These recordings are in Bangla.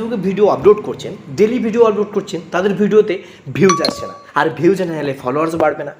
ফেসবুকে ভিডিও আপলোড করছেন ডেলি ভিডিও আপলোড করছেন তাদের ভিডিওতে ভিউজ আসছে না। আর ভিউ হলে ফলোয়ার্স বাড়বে না।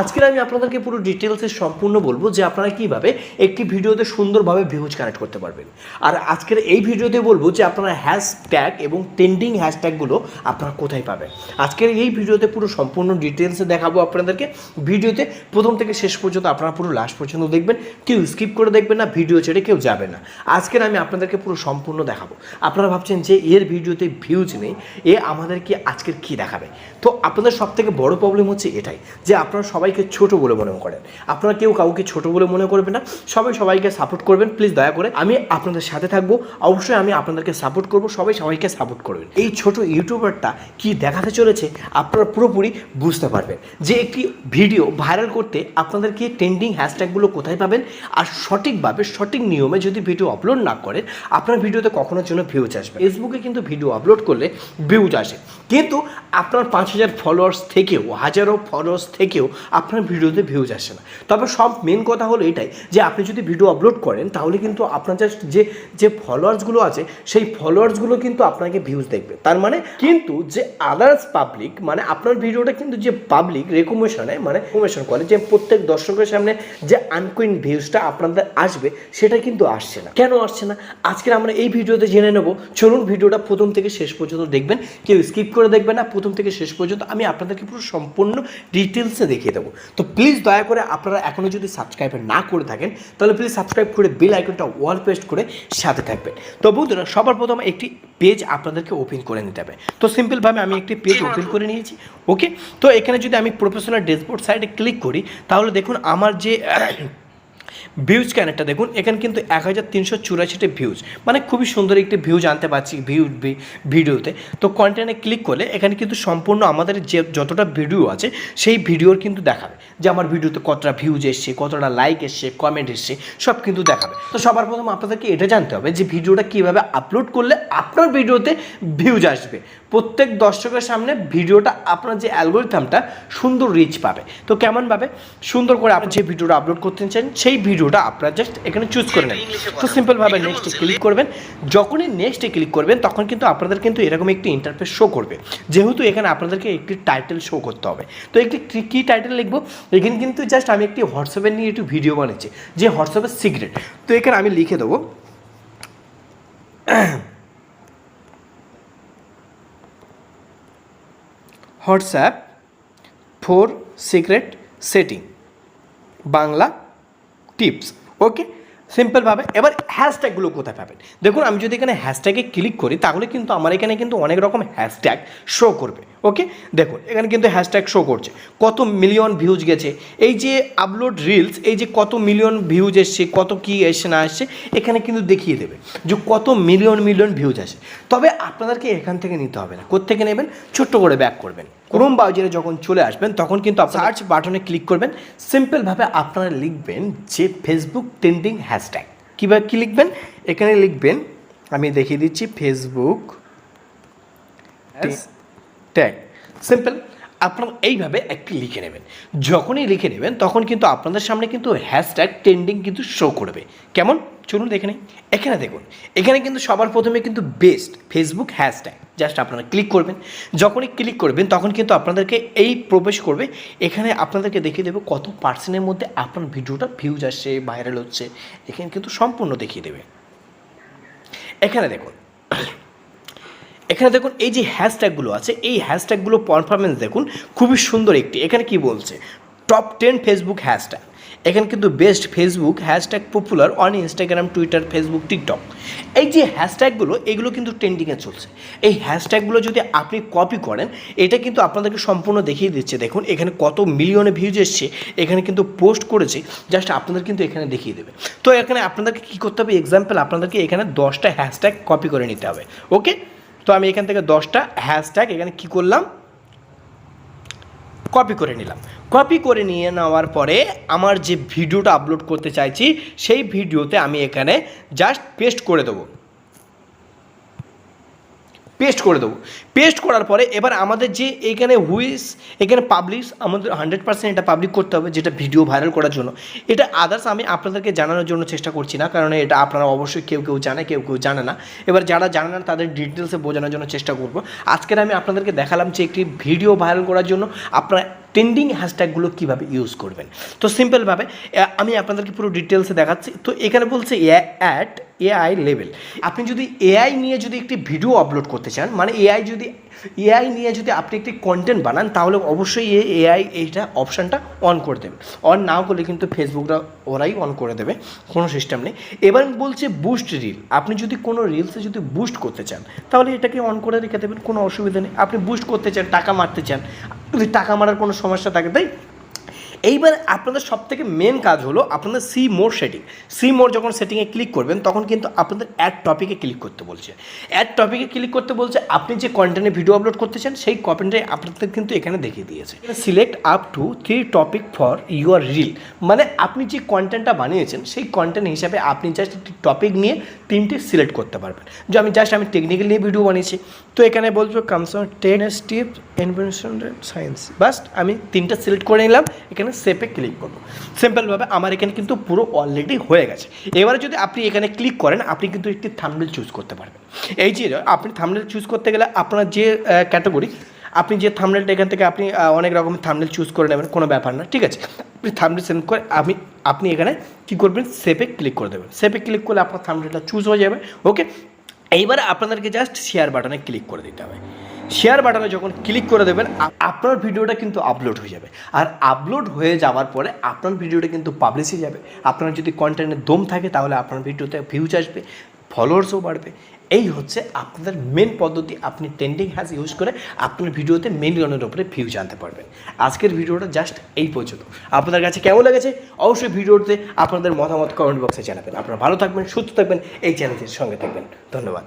আজকের আমি আপনাদেরকে পুরো ডিটেলসে সম্পূর্ণ বলব যে আপনারা কীভাবে একটি ভিডিওতে সুন্দরভাবে ভিউজ কানেক্ট করতে পারবেন। আর আজকের এই ভিডিওতে বলব যে আপনারা হ্যাশট্যাগ এবং ট্রেন্ডিং হ্যাশট্যাগুলো আপনারা কোথায় পাবেন। আজকের এই ভিডিওতে পুরো সম্পূর্ণ ডিটেলসে দেখাবো আপনাদেরকে। ভিডিওতে প্রথম থেকে শেষ পর্যন্ত আপনারা পুরো লাস্ট পর্যন্ত দেখবেন। কেউ স্কিপ করে দেখবেন না ভিডিও ছেড়ে কেউ যাবে না। আজকের আমি আপনাদেরকে পুরো সম্পূর্ণ দেখাবো। আপনারা ভাবছেন যে এর ভিডিওতে ভিউজ নেই, এ আমাদেরকে আজকের কি দেখাবে? তো আপনাদের সব থেকে বড় প্রবলেম হচ্ছে এটাই, যে আপনারা সবাইকে ছোট বলে মনে করেন। আপনারা কেউ কাউকে ছোট বলে মনে করবেন না, সবাই সবাইকে সাপোর্ট করবেন প্লিজ দয়া করে। আমি আপনাদের সাথে থাকব, অবশ্যই আমি আপনাদেরকে সাপোর্ট করব, সবাই সবাইকে সাপোর্ট করবেন। এই ছোট ইউটিউবারটা কি দেখাতে চলেছে, আপনারা পুরোপুরি বুঝতে পারবেন। যে একটি ভিডিও ভাইরাল করতে আপনাদেরকে ট্রেন্ডিং হ্যাশট্যাগুলো কোথায় পাবেন, আর সঠিকভাবে, সঠিক নিয়মে যদি ভিডিও আপলোড না করেন, আপনার ভিডিওতে কখনোর জন্য ভিউজ আসবে ফেসবুকে কিন্তু ভিডিও আপলোড করলে ভিউজ আসে। কিন্তু আপনার পাঁচ হাজার ফলোয়ার্স থেকেও, হাজারো ফলোয়ার্স থেকেও আপনার ভিডিওতে ভিউজ আসে না। তবে সব মেন কথা হলো এটাই যে, আপনি যদি ভিডিও আপলোড করেন, তাহলে কিন্তু আপনার জাস্ট যে যে ফলোয়ার্সগুলো আছে, সেই ফলোয়ার্সগুলো কিন্তু আপনাকে ভিউজ দেখবে। তার মানে কিন্তু যে আদার্স পাবলিক মানে আপনার ভিডিওটা কিন্তু যে পাবলিক রেকমেশনে মানে রেকমেশন করে, যে প্রত্যেক দর্শকের সামনে যে আনকুইন ভিউজটা আপনাদের আসবে, সেটা কিন্তু আসছে না। কেন আসছে না? আজকে আমরা এই ভিডিওতে জেনে নেব। চলুন ভিডিওটা প্রথম থেকে শেষ পর্যন্ত দেখবেন। কেউ স্কিপ করে দেখবেন না, প্রথম থেকে শেষ পর্যন্ত আমি আপনাদেরকে পুরো সম্পূর্ণ ডিটেলসে দেখিয়ে দেবো। তো প্লিজ দয়া করে আপনারা এখনও যদি সাবস্ক্রাইব না করে থাকেন, তাহলে প্লিজ সাবস্ক্রাইব করে বেল আইকনটা ওয়াল পেস্ট করে সাথে থাকবেন। তো বন্ধুরা, সবার প্রথমে একটি পেজ আপনাদেরকে ওপেন করে নিতে হবে। তো সিম্পলভাবে আমি একটি পেজ ওপেন করে নিয়েছি ওকে তো এখানে যদি আমি প্রফেশনাল ডেসবোর্ড সাইডে ক্লিক করি, তাহলে দেখুন আমার যে ভিউজ ক্যানেরটা দেখুন, এখানে কিন্তু এক হাজার তিনশো চুরাশিটি ভিউজ মানে খুবই সুন্দর একটি ভিউজ আনতে পারছি ভিউ ভিডিওতে তো কন্টেন্টে ক্লিক করলে এখানে কিন্তু সম্পূর্ণ আমাদের যে যতটা ভিডিও আছে, সেই ভিডিওর কিন্তু দেখাবে। যে আমার ভিডিওতে কতটা ভিউজ এসছে, কতটা লাইক এসছে কমেন্ট এসছে, সব কিন্তু দেখাবে। তো সবার প্রথম আপনাদেরকে এটা জানতে হবে যে ভিডিওটা কীভাবে আপলোড করলে আপনার ভিডিওতে ভিউজ আসবে। প্রত্যেক দর্শকের সামনে ভিডিওটা আপনার যে অ্যালগোরিথামটা সুন্দর রিচ পাবে। তো কেমনভাবে? সুন্দর করে আপনি যে ভিডিওটা আপলোড করতে চান, সেই ভিডিওটা আপনারা জাস্ট এখানে চুজ করে নেন তো সিম্পলভাবে নেক্সটে ক্লিক করবেন। যখনই নেক্সটে ক্লিক করবেন তখন কিন্তু আপনাদের কিন্তু এরকম একটি ইন্টারফেস শো করবে। যেহেতু এখানে আপনাদেরকে একটি টাইটেল শো করতে হবে। তো একটি কী টাইটেল লিখব? এখানে কিন্তু জাস্ট আমি একটি হোয়াটসঅ্যাপের নিয়ে একটু ভিডিও বানিয়েছি যে হোয়াটসঅ্যাপের সিক্রেট তো এখানে আমি লিখে দেবো। WhatsApp four secret setting. Bangla tips okay সিম্পলভাবে এবার হ্যাশট্যাগুলো কোথায় পাবেন? দেখুন, আমি যদি এখানে হ্যাশট্যাগে ক্লিক করি, তাহলে কিন্তু আমার এখানে কিন্তু অনেক রকম হ্যাশট্যাগ শো করবে। ওকে দেখুন এখানে কিন্তু হ্যাশট্যাগ শো করছে। কত মিলিয়ন ভিউজ গেছে। এই যে আপলোড রিলস এই যে কত মিলিয়ন ভিউজ এসছে কত কী এসছে না আসছে এখানে কিন্তু দেখিয়ে দেবে যে কত মিলিয়ন মিলিয়ন ভিউজ আসে। তবে আপনাদেরকে এখান থেকে নিতে হবে না। কোত্থেকে নেবেন? ছোট্ট করে ব্যাক করবেন। ক্রোম ব্রাউজারে যখন চলে আসবেন তখন কিন্তু সার্চ বাটনে ক্লিক করবেন। সিম্পলভাবে আপনারা লিখবেন যে ফেসবুক ট্রেন্ডিং হ্যাশট্যাগ কীভাবে কী লিখবেন? এখানে লিখবেন আমি দেখিয়ে দিচ্ছি ফেসবুক ট্যাগ সিম্পল আপনারা এইভাবে একটি লিখে নেবেন। যখনই লিখে নেবেন, তখন কিন্তু আপনাদের সামনে কিন্তু হ্যাশট্যাগ ট্রেন্ডিং কিন্তু শো করবে। কেমন? চলুন দেখে নিই। এখানে দেখুন। এখানে কিন্তু সবার প্রথমে কিন্তু বেস্ট ফেসবুক হ্যাশট্যাগ জাস্ট আপনারা ক্লিক করবেন। যখনই ক্লিক করবেন, তখন কিন্তু আপনাদেরকে এই প্রবেশ করবে। এখানে আপনাদেরকে দেখিয়ে দেবে কত পার্সেন্টের মধ্যে আপনার ভিডিওটা ভিউজ আসছে ভাইরাল হচ্ছে। এখানে কিন্তু সম্পূর্ণ দেখিয়ে দেবে। এখানে দেখুন। এখানে দেখুন, এই যে হ্যাশট্যাগুলো আছে, এই হ্যাশট্যাগুলো পারফরমেন্স দেখুন, খুবই সুন্দর একটি। এখানে কি বলছে? টপ টেন ফেসবুক হ্যাশট্যাগ এখানে কিন্তু best Facebook hashtag popular on Instagram Twitter Facebook TikTok এই যে হ্যাশট্যাগুলো এগুলো কিন্তু ট্রেন্ডিংয়ে চলছে। এই হ্যাশট্যাগুলো যদি আপনি কপি করেন, এটা কিন্তু আপনাদেরকে সম্পূর্ণ দেখিয়ে দিচ্ছে। দেখুন, এখানে কত মিলিয়নে ভিউজ এসছে। এখানে কিন্তু পোস্ট করেছে। জাস্ট আপনাদের কিন্তু এখানে দেখিয়ে দেবে। তো এখানে আপনাদেরকে কী করতে হবে? এক্সাম্পল আপনাদেরকে এখানে দশটা হ্যাশট্যাগ কপি করে নিতে হবে। ওকে তো আমি এখান থেকে দশটা হ্যাশট্যাগ এখানে কি করলাম? কপি করে নিলাম। কপি করে নিয়ে নেওয়ার পরে আমার যে ভিডিওটা আপলোড করতে চাইছি, সেই ভিডিওতে আমি এখানে জাস্ট পেস্ট করে দেবো। পেস্ট করে দেবো। পেস্ট করার পরে এবার আমাদের যে এখানে হুইস এখানে পাবলিশ আমাদের হান্ড্রেড পার্সেন্ট এটা পাবলিক করতে হবে, যেটা ভিডিও ভাইরাল করার জন্য। এটা আদার্স আমি আপনাদেরকে জানানোর জন্য চেষ্টা করছি না, কারণ এটা আপনারা অবশ্যই কেউ কেউ জানে, কেউ কেউ জানে না। এবার যারা জানে না, তাদের ডিটেলসে বোঝানোর জন্য চেষ্টা করব। আজকের আমি আপনাদেরকে দেখালাম যে একটি ভিডিও ভাইরাল করার জন্য আপনারা ট্রেন্ডিং হ্যাশট্যাগুলো কীভাবে ইউজ করবেন? তো সিম্পলভাবে আমি আপনাদেরকে পুরো ডিটেলসে দেখাচ্ছি। তো এখানে বলছে অ্যাট এআই লেভেল আপনি যদি এআই নিয়ে যদি একটি ভিডিও আপলোড করতে চান মানে এআই যদি এআই নিয়ে যদি আপনি একটি কন্টেন্ট বানান, তাহলে অবশ্যই এ এআই এইটা অপশানটা অন করে দেবে। অন না করলে কিন্তু ফেসবুকটা ওরাই অন করে দেবে, কোনো সিস্টেম নেই। এবার বলছে বুস্ট রিল আপনি যদি কোনো রিলসে যদি বুস্ট করতে চান, তাহলে এটাকে অন করে রেখে দেবেন, কোনো অসুবিধা নেই। আপনি বুস্ট করতে চান, টাকা মারতে চান যদি টাকা মারার কোনো সমস্যা থাকে, তাই? এইবার আপনাদের সব থেকে মেন কাজ হলো আপনাদের see more setting see more যখন সেটিংয়ে ক্লিক করবেন, তখন কিন্তু আপনাদের অ্যাড টপিকে ক্লিক করতে বলছে। অ্যাড টপিকে ক্লিক করতে বলছে, আপনি যে কন্টেন্টে ভিডিও আপলোড করতে চান সেই কন্টেন্টে আপনাদের কিন্তু এখানে দেখিয়ে দিয়েছে। Select up to three topic for your reel মানে আপনি যে কন্টেন্টটা বানিয়েছেন, সেই কন্টেন্ট হিসাবে আপনি জাস্ট একটি টপিক নিয়ে তিনটে সিলেক্ট করতে পারবেন। যে আমি জাস্ট আমি টেকনিক্যাল নিয়ে ভিডিও বানিয়েছি তো এখানে বলছো comes ten step invention science bast আমি তিনটা সিলেক্ট করে নিলাম, এখানে সেপে ক্লিক করব। সিম্পলভাবে আমার এখানে কিন্তু পুরো অলরেডি হয়ে গেছে। এবারে যদি আপনি এখানে ক্লিক করেন, আপনি কিন্তু একটি থামনেল চুজ করতে পারবেন। এই যে, আপনি থামনেল চুজ করতে গেলে আপনার যে ক্যাটাগরি আপনি যে থামনেলটা এখান থেকে আপনি অনেক রকমের থামনেল চুজ করে নেবেন, কোনো ব্যাপার না, ঠিক আছে? আপনি থামনেল সেন্ড করে আপনি আপনি এখানে কী করবেন সেপে ক্লিক করে দেবেন। সেপে ক্লিক করলে আপনার থামনেলটা চুজ হয়ে যাবে ওকে এইবারে আপনাদেরকে জাস্ট শেয়ার বাটনে ক্লিক করে দিতে হবে। শেয়ার বাটনে যখন ক্লিক করে দেবেন আপনার ভিডিওটা কিন্তু আপলোড হয়ে যাবে। আর আপলোড হয়ে যাওয়ার পরে আপনার ভিডিওটা কিন্তু পাবলিশ হয়ে যাবে। আপনার যদি কন্টেন্টের দম থাকে, তাহলে আপনার ভিডিওতে ভিউজ আসবে ফলোয়ার্সও বাড়বে। এই হচ্ছে আপনাদের মেন পদ্ধতি। আপনি ট্রেন্ডিং হ্যাজ ইউজ করে আপনার ভিডিওতে মেন মিলিয়নের উপরে ভিউ জানতে পারবেন। আজকের ভিডিওটা জাস্ট এই পর্যন্ত। আপনাদের কাছে কেমন লেগেছে? অবশ্যই ভিডিওতে আপনাদের মতামত কমেন্ট বক্সে জানাবেন। আপনারা ভালো থাকবেন, সুস্থ থাকবেন, এই চ্যানেলের সঙ্গে থাকবেন। ধন্যবাদ।